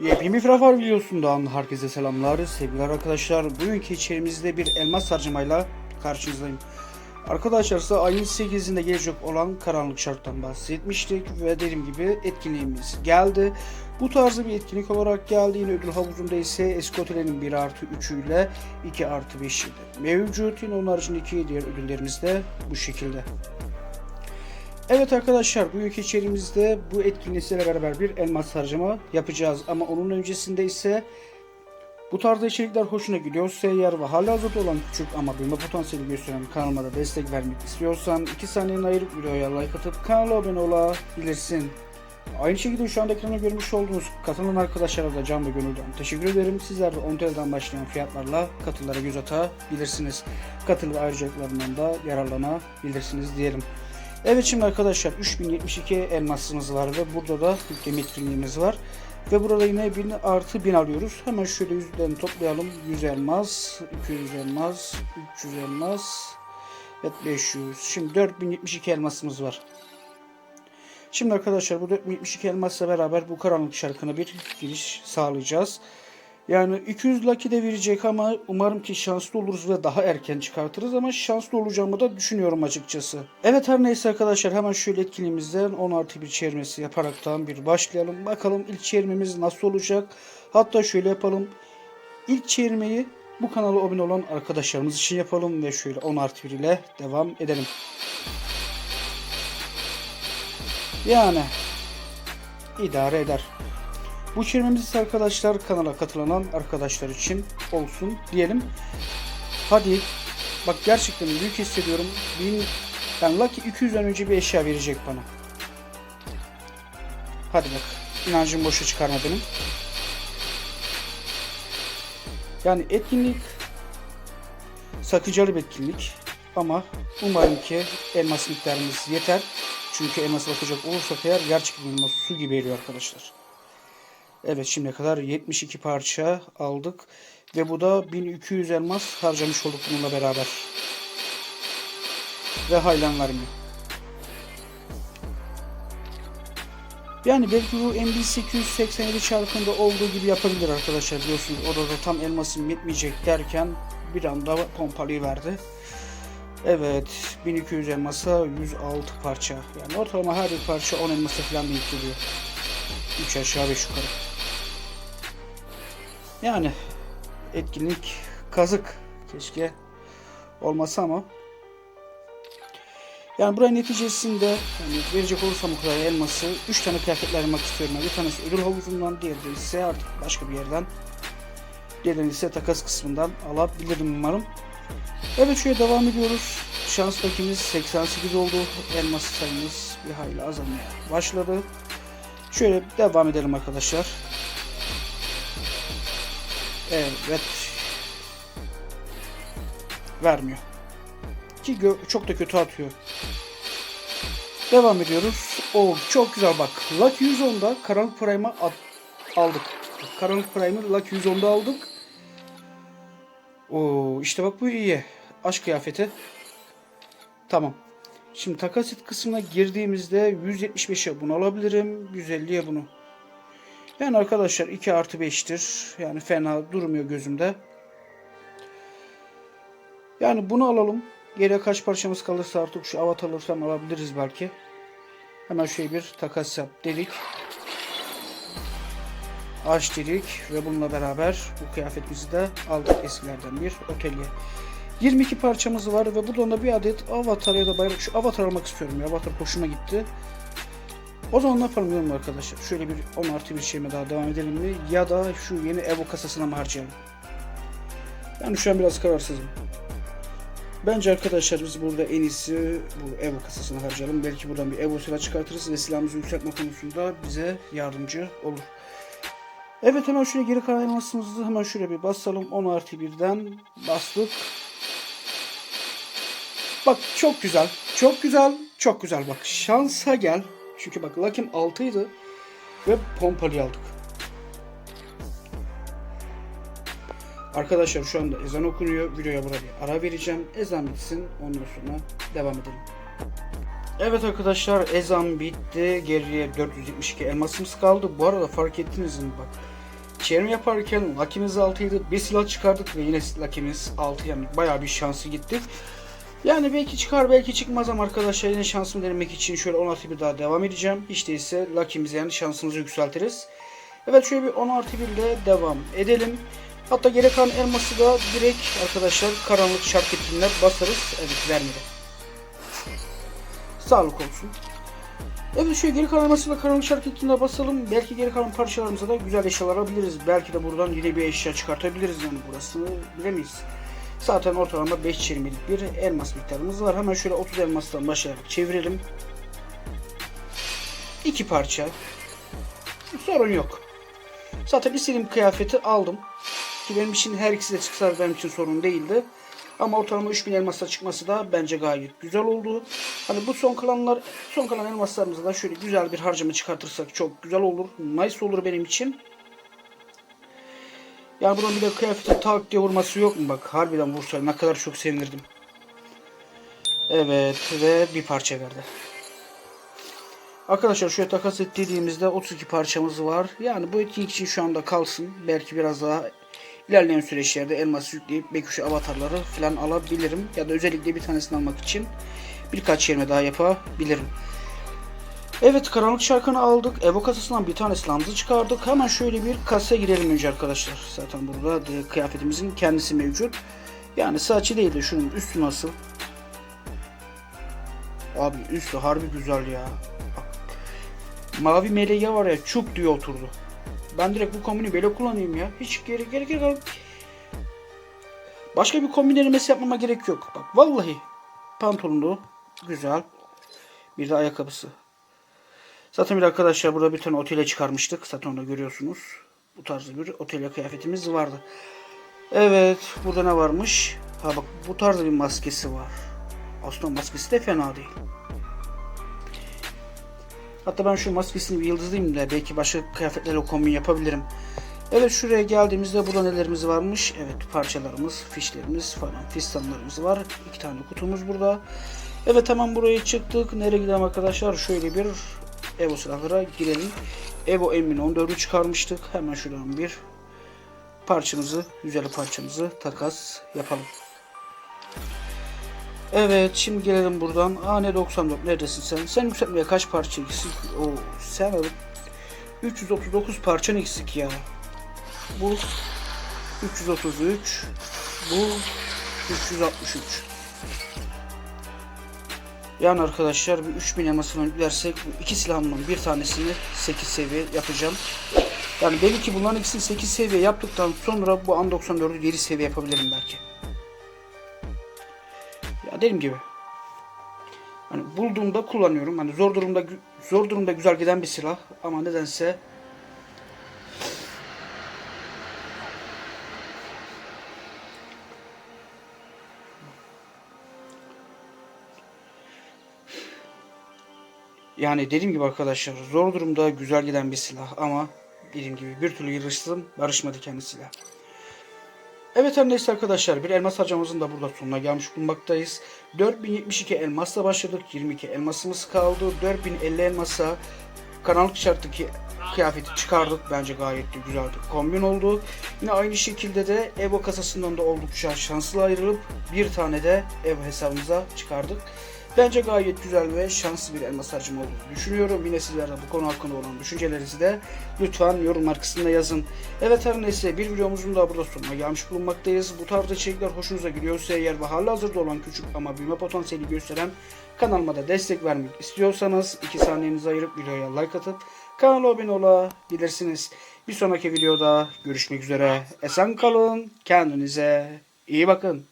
Yepyeni bir Frafar videosundan herkese selamlar. Sevgili arkadaşlar, bugünkü içerimizde bir elmas harcamayla karşınızdayım. Arkadaşlar size ayın 8'inde gelecek olan karanlık şarttan bahsetmiştik ve dediğim gibi etkinliğimiz geldi. Bu tarzı bir etkinlik olarak geldi. Yine ödül havuzunda ise eski otelinin 1 artı 3'ü ile 2 artı 5'i de mevcut. Yine onun haricindeki diğer ödüllerimiz de bu şekilde. Evet arkadaşlar bugünkü içeriğimizde bu etkinlikle beraber bir elmas harcama yapacağız. Ama onun öncesinde ise bu tarzda içerikler hoşuna gidiyorsa eğer ve hala hazırda olan küçük ama büyüme potansiyeli gösteren kanalıma da destek vermek istiyorsan 2 saniyeni ayırıp videoya like atıp kanala abone olabilirsin. Aynı şekilde şu anda ekranda görmüş olduğunuz katılan arkadaşlara da can ve gönülden teşekkür ederim. Sizler de 10 TL'den başlayan fiyatlarla katıllara göz atabilirsiniz. Katıl ayrıcalıklarından da yararlanabilirsiniz diyelim. Evet şimdi arkadaşlar 3072 elmasımız var ve burada da yükleme etkinliğimiz var. Ve burada yine 1000 artı 1000 alıyoruz. Hemen şöyle yüzlerini toplayalım. 100 elmas, 200 elmas, 300 elmas, evet 500. Şimdi 4072 elmasımız var. Şimdi arkadaşlar bu 4072 elmasla beraber bu karanlık şarkına bir giriş sağlayacağız. Yani 200 lucky de verecek ama umarım ki şanslı oluruz ve daha erken çıkartırız ama şanslı olacağımı da düşünüyorum açıkçası. Evet her neyse arkadaşlar hemen şöyle etkinliğimizden 10 artı bir çevirmesi yaparaktan bir başlayalım. Bakalım ilk çevirmemiz nasıl olacak. Hatta şöyle yapalım. İlk çevirmeyi bu kanala abone olan arkadaşlarımız için yapalım ve şöyle 10 artı 1 ile devam edelim. Yani idare eder. Bu çevirmemiz arkadaşlar kanala katılan arkadaşlar için olsun diyelim. Hadi bak gerçekten büyük hissediyorum. Bin, yani Lucky 200'den önce bir eşya verecek bana. Hadi bak. İnancımı boşa çıkarma benim. Yani etkinlik sakıncalı bir etkinlik ama umarım ki elmas miktarımız yeter. Çünkü elmas bakacak olursak eğer gerçekten elmas su gibi eriyor arkadaşlar. Evet şimdiye kadar 72 parça aldık. Ve bu da 1200 elmas harcamış olduk bununla beraber. Ve haylan vermiyor. Yani belki bu MB887 çarkında olduğu gibi yapabilir arkadaşlar biliyorsunuz. Orada tam elmasım yetmeyecek derken bir anda pompalıyı verdi. Evet 1200 elmasa 106 parça. Yani ortalama her bir parça 10 elmasa falan denk geliyor. 3 aşağı 5 yukarı. Yani etkinlik kazık. Keşke olmasa ama. Yani buraya neticesinde yani verecek olursam kadar elması 3 tane kıyafetler almak istiyorum. Bir tanesi ödül havuzundan, diğeri ise artık başka bir yerden. Diğeri ise takas kısmından alabilirim umarım. Evet şöyle devam ediyoruz. Şans bakimiz 88 oldu. Elmas sayımız bir hayli azalmaya başladı. Şöyle devam edelim arkadaşlar. Evet. Vermiyor. Ki çok da kötü atıyor. Devam ediyoruz. O çok güzel bak. Lucky 110'da Karanlık Prime'ı aldık. Karanlık Prime'ı Lucky 110'da aldık. Oo işte bak bu iyi. Aşk kıyafeti. Tamam. Şimdi takasit kısmına girdiğimizde 175'e bunu alabilirim. 150'ye bunu. Yani arkadaşlar 2 artı 5'tir. Yani fena durmuyor gözümde. Yani bunu alalım. Geriye kaç parçamız kalırsa artık şu avatarları falan alabiliriz belki. Hemen şöyle bir takas yap dedik. Aç dedik ve bununla beraber bu kıyafetimizi de aldık eskilerden bir otelye. 22 parçamız var ve buradan da bir adet avatar ya da bayrak şu avatar almak istiyorum ya avatar hoşuma gitti. O zaman ne yapalım bilmiyorum arkadaşlar. Şöyle bir 10 artı bir şeyime daha devam edelim mi? Ya da şu yeni Evo kasasına mı harcayalım? Ben şu an biraz kararsızım. Bence arkadaşlar biz burada en iyisi bu Evo kasasına harcayalım. Belki buradan bir Evo silah çıkartırız ve silahımızı yükseltme konusunda bize yardımcı olur. Evet hemen şöyle geri kalan elmasımızı hemen şöyle bir basalım. 10 artı 1'den bastık. Bak çok güzel. Çok güzel. Çok güzel bak. Şansa gel. Çünkü bak Lucky'm 6 idi. Ve pompalı aldık. Arkadaşlar şu anda ezan okunuyor. Videoya burada bir ara vereceğim. Ezan bitsin. Ondan sonra devam edelim. Evet arkadaşlar ezan bitti. Geriye 472 elmasımız kaldı. Bu arada fark ettiniz mi bak. çevirme yaparken Lucky'miz 6'ydı. Bir silah çıkardık ve yine Lucky'miz 6 yani bayağı bir şansı gitti. Yani belki çıkar belki çıkmaz ama arkadaşlar yine şansımı denemek için şöyle 16 bir daha devam edeceğim. Hiç değilse Lucky'mizi yani şansımızı yükseltiriz. Evet şöyle bir 10 artı 1 ile devam edelim. Hatta geri kalan elması da direkt arkadaşlar karanlık şark etkinliğine basarız. Evet vermedi. Sağlık olsun. Evet şöyle geri kalan elmasıyla karanlık şark etkinliğine basalım. Belki geri kalan parçalarımıza da güzel eşyalar alabiliriz. Belki de buradan yine bir eşya çıkartabiliriz yani burasını bilemeyiz. Zaten ortalama 5-20'lik bir elmas miktarımız var. Hemen şöyle 30 elmastan başlayarak çevirelim. İki parça. Sorun yok. Zaten istediğim kıyafeti aldım. Ki benim için her ikisi de çıksa benim için sorun değildi. Ama ortalama 3000 elmasla çıkması da bence gayet güzel oldu. Hani bu son kalanlar, son kalan elmaslarımıza da şöyle güzel bir harcama çıkartırsak çok güzel olur. Nice olur benim için. Yani bunun bir de kıyafeti tak diye vurması yok mu bak. Harbiden vursa ne kadar çok sevinirdim. Evet ve bir parça verdi. Arkadaşlar şöyle takas et dediğimizde 32 parçamız var. Yani bu etkinlik için şu anda kalsın. Belki biraz daha ilerleyen süreçlerde elmas yükleyip belki avatarları falan alabilirim. Ya da özellikle bir tanesini almak için birkaç yerime daha yapabilirim. Evet karanlık şarkını aldık. Evo kasasından bir tane silahımızı çıkardık. Hemen şöyle bir kasaya girelim önce arkadaşlar. Zaten burada kıyafetimizin kendisi mevcut. Yani saçı değil de şunun üstü nasıl? Abi üstü harbi güzel ya. Bak. Mavi meleğe var ya çuk diye oturdu. Ben direkt bu kombini böyle kullanayım ya. Hiç geri geri geri Başka bir kombin denemesi yapmama gerek yok. Bak vallahi pantolonu güzel. Bir de ayakkabısı. Zaten bir arkadaşlar burada bir tane otele çıkarmıştık. Zaten onu görüyorsunuz. Bu tarzda bir otele kıyafetimiz vardı. Evet. Burada ne varmış? Ha bak bu tarzda bir maskesi var. Aslında maskesi de fena değil. Hatta ben şu maskesini bir yıldızlayayım da belki başka kıyafetlerle kombin yapabilirim. Evet şuraya geldiğimizde burada nelerimiz varmış? Evet parçalarımız, fişlerimiz falan fistanlarımız var. İki tane kutumuz burada. Evet hemen buraya çıktık. Nereye gidelim arkadaşlar? Şöyle bir Evo silahlara girelim. Evo Emin 14'ü çıkarmıştık. Hemen şuradan bir parçamızı, güzel parçamızı takas yapalım. Evet şimdi gelelim buradan. AN94 neredesin sen? Sen yükseltmeye kaç parça eksik? Oo, sen alıp 339 parçan eksik ya. Bu 333 bu 363 yani arkadaşlar bir 3000 elmasını yüklersek bu iki silahımın bir tanesini 8 seviye yapacağım. Yani belki bunların ikisini 8 seviye yaptıktan sonra bu an 94'ü 7 seviye yapabilirim belki. Ya dediğim gibi. Hani bulduğumda kullanıyorum. Hani zor durumda zor durumda güzel giden bir silah ama nedense Yani dediğim gibi arkadaşlar zor durumda güzel giden bir silah ama dediğim gibi bir türlü yarıştım barışmadı kendisiyle. Evet her neyse arkadaşlar bir elmas harcamamızın da burada sonuna gelmiş bulunmaktayız. 4072 elmasla başladık. 22 elmasımız kaldı. 4050 elmasa karanlık şarttaki kıyafeti çıkardık. Bence gayet de güzel bir kombin oldu. Yine aynı şekilde de Evo kasasından da oldukça şanslı ayrılıp bir tane de Evo hesabımıza çıkardık. Bence gayet güzel ve şanslı bir elmas harcama olduğunu düşünüyorum. Yine sizler de bu konu hakkında olan düşüncelerinizi de lütfen yorumlar kısmında yazın. Evet her neyse bir videomuzun da burada sonuna gelmiş bulunmaktayız. Bu tarzda içerikler hoşunuza gidiyorsa eğer ve hala hazırda olan küçük ama büyüme potansiyeli gösteren kanalıma da destek vermek istiyorsanız 2 saniyenizi ayırıp videoya like atıp kanala abone olabilirsiniz. Bir sonraki videoda görüşmek üzere. Esen kalın. Kendinize iyi bakın.